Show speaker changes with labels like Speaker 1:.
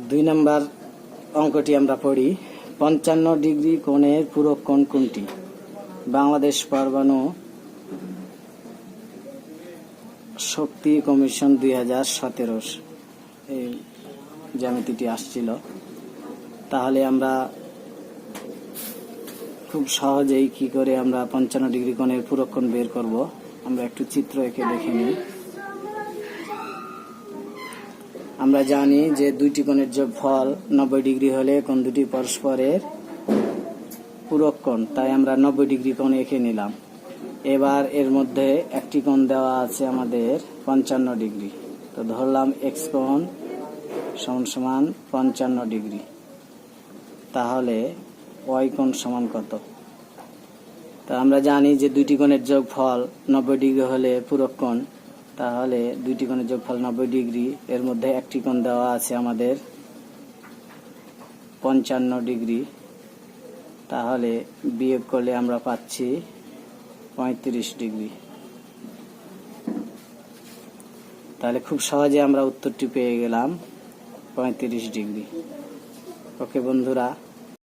Speaker 1: দুই নাম্বার অঙ্কটি আমরা পড়ি, পঞ্চান্ন ডিগ্রি কোণের পূরক কোণ কোনটি? বাংলাদেশ পরমাণু শক্তি কমিশন দুই হাজার সতেরো। এই জ্যামিতিটি আসছিল। তাহলে আমরা খুব সহজেই কি করে আমরা পঞ্চান্ন ডিগ্রি কোণের পূরক কোণ বের করব? আমরা একটু চিত্র এঁকে দেখে নিই। আমরা জানি যে দুইটি কোণের যোগফল নব্বই ডিগ্রি হলে কোন দুটি পরস্পরের পূরক কোণ, তাই আমরা নব্বই ডিগ্রি কোণ এঁকে নিলাম। এবার এর মধ্যে একটি কোণ দেওয়া আছে আমাদের পঞ্চান্ন ডিগ্রি। তো ধরলাম এক্স কোণ সমান সমান পঞ্চান্ন ডিগ্রি। তাহলে ওয়াই কোণ সমান কত? তা আমরা জানি যে দুইটি কোণের যোগফল নব্বই ডিগ্রি হলে পূরক কোণ তাহলে দুইটি কোণের যোগফল নব্বই ডিগ্রি, এর মধ্যে একটি কোণ দেওয়া আছে আমাদের পঞ্চান্ন ডিগ্রি। তাহলে বিয়োগ করলে আমরা পাচ্ছি পঁয়ত্রিশ ডিগ্রি। তাহলে খুব সহজে আমরা উত্তরটি পেয়ে গেলাম, পঁয়ত্রিশ ডিগ্রি। ওকে বন্ধুরা